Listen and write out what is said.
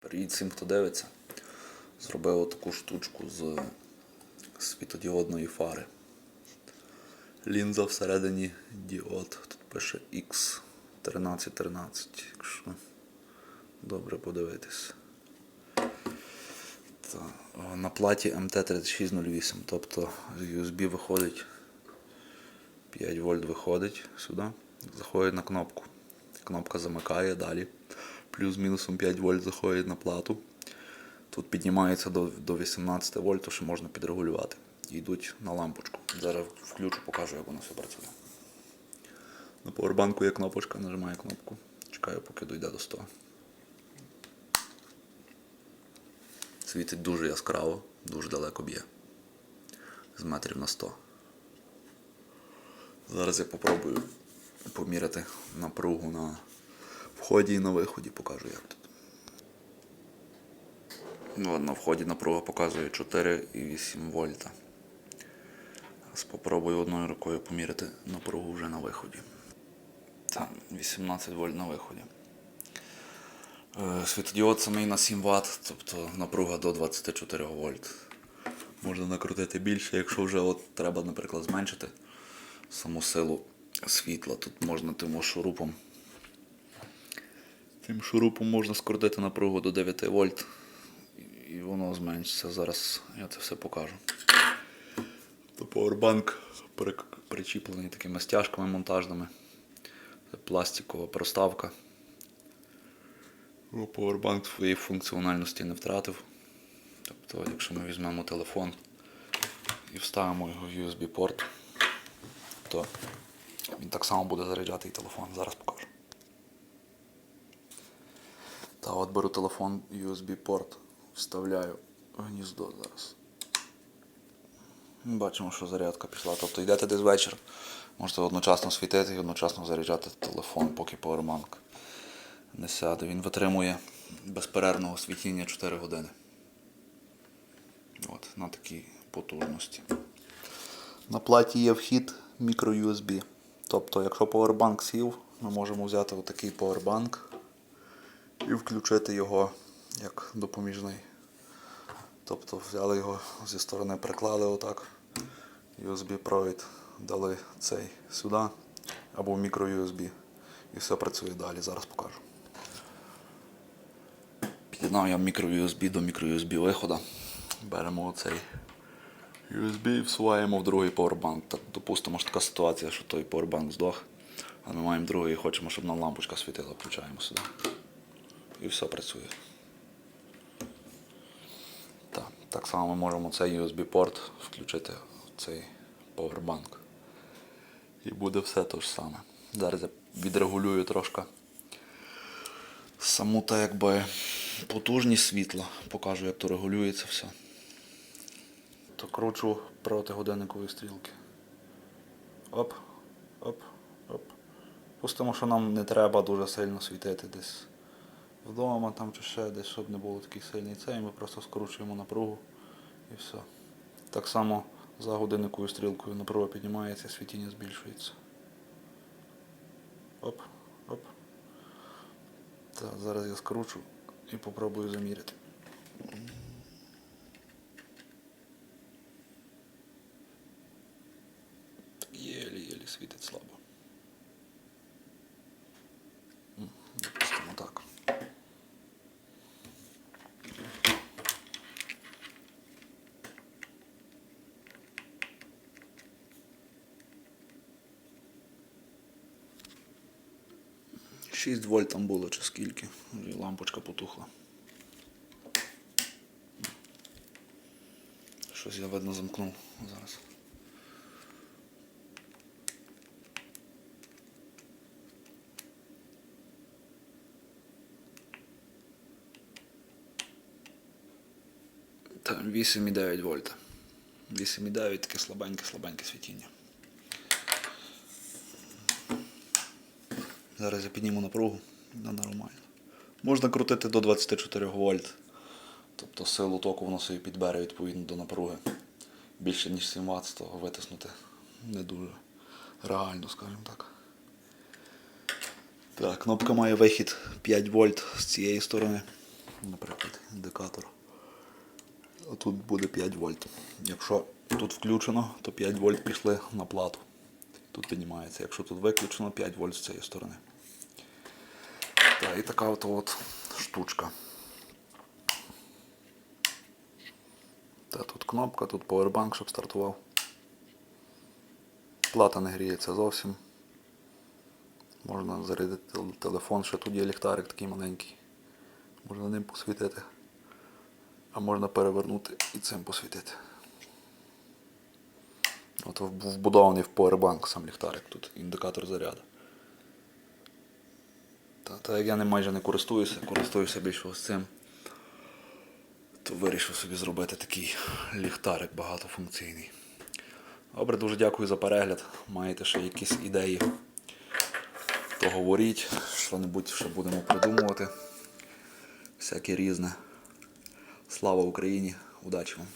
Привіт всім, хто дивиться. Зробив таку штучку з світодіодної фари. Лінза всередині діод. Тут пише X1313, якщо добре подивитись. На платі MT3608, тобто з USB виходить 5 вольт виходить сюди, заходить на кнопку. Кнопка замикає далі. Плюс-мінусом 5 вольт заходить на плату. Тут піднімається до, до 18 вольт, що можна підрегулювати. І йдуть на лампочку. Зараз включу, покажу, як воно все працює. На повербанку є кнопочка, нажимаю кнопку. Чекаю, поки дойде до 100. Світить дуже яскраво, дуже далеко б'є. З метрів на 100. Зараз я попробую поміряти напругу на вході і на виході, покажу як тут. Ну, на вході напруга показує 4,8 вольта. Попробую одною рукою поміряти напругу вже на виході. Там 18 вольт на виході. Е, Світодіод самий на 7 Вт, тобто напруга до 24 вольт. Можна накрутити більше, якщо вже от треба, наприклад, зменшити саму силу світла. Тут можна тим шурупом. Тим шурупом можна скоротити напругу до 9 вольт. І- воно зменшиться. Зараз я це все покажу. То Powerbank причіплений такими стяжками монтажними. Це пластикова проставка. Ну, Powerbank своєї функціональності не втратив. Тобто, якщо ми візьмемо телефон і вставимо його в USB-порт, то він так само буде заряджати і телефон. Зараз покажу. Та от беру телефон USB-порт, вставляю в гніздо зараз. Бачимо, що зарядка пішла. Тобто йдете десь вечір, можете одночасно світити і одночасно заряджати телефон, поки повербанк не сяде. Він витримує безперервного світіння 4 години. От, на такій потужності. На платі є вхід мікро-USB. Тобто, якщо повербанк сів, ми можемо взяти отакий повербанк і включити його як допоміжний. Тобто взяли його зі сторони, приклали отак. USB провід дали цей сюди або в мікро-USB. І все працює далі. Зараз покажу. Під'єднав я мікро-USB до мікро-USB виходу. Беремо оцей USB і всуваємо в другий поwerbank. Так, допустимо, що така ситуація, що той поwerbank здох, а ми маємо другий і хочемо, щоб нам лампочка світила, включаємо сюди. І все працює. Так, так само ми можемо цей USB-порт включити в цей powerbank. І буде все те ж саме. Зараз я відрегулюю трошки саму та якби потужність світла. Покажу, як то регулюється все. То кручу проти годинникової стрілки. Оп, оп, оп. Пустимо, що нам не треба дуже сильно світити десь вдома там чи ще десь, щоб не було такий сильний цей, ми просто скручуємо напругу і все. Так само за годинниковою стрілкою напруга піднімається, світіння збільшується. Оп, оп. Так, зараз я скручу і попробую заміряти. Єлі-єлі світить слабо. 6 вольт там було чи скільки. І лампочка потухла. Щось я видно замкнув зараз. Там 8,9 вольта. 8,9 таке слабеньке, слабеньке світіння. Зараз я підніму напругу на нормально. Можна крутити до 24 вольт. Тобто силу току воно собі підбере відповідно до напруги. Більше ніж 7 Вт, з того витиснути не дуже реально, скажімо так. Так, кнопка має вихід 5 вольт з цієї сторони. наприклад, індикатор. А Тут буде 5 вольт. Якщо тут включено, то 5 вольт пішли на плату. Тут піднімається. Якщо тут виключено, 5 вольт з цієї сторони. Так, і така от, от штучка. Та тут кнопка, тут повербанк, щоб стартував. Плата не гріється зовсім. Можна зарядити телефон, ще тут є ліхтарик такий маленький. Можна ним посвітити. А можна перевернути і цим посвітити. От вбудований в поwerbank сам ліхтарик, тут індикатор заряду. Та, та як я ним майже не користуюся, користуюся більше ось цим, то вирішив собі зробити такий ліхтарик багатофункційний. Добре, дуже дякую за перегляд. Маєте ще якісь ідеї, то говоріть, що-небудь ще будемо придумувати. Всяке різне. Слава Україні! Удачі вам!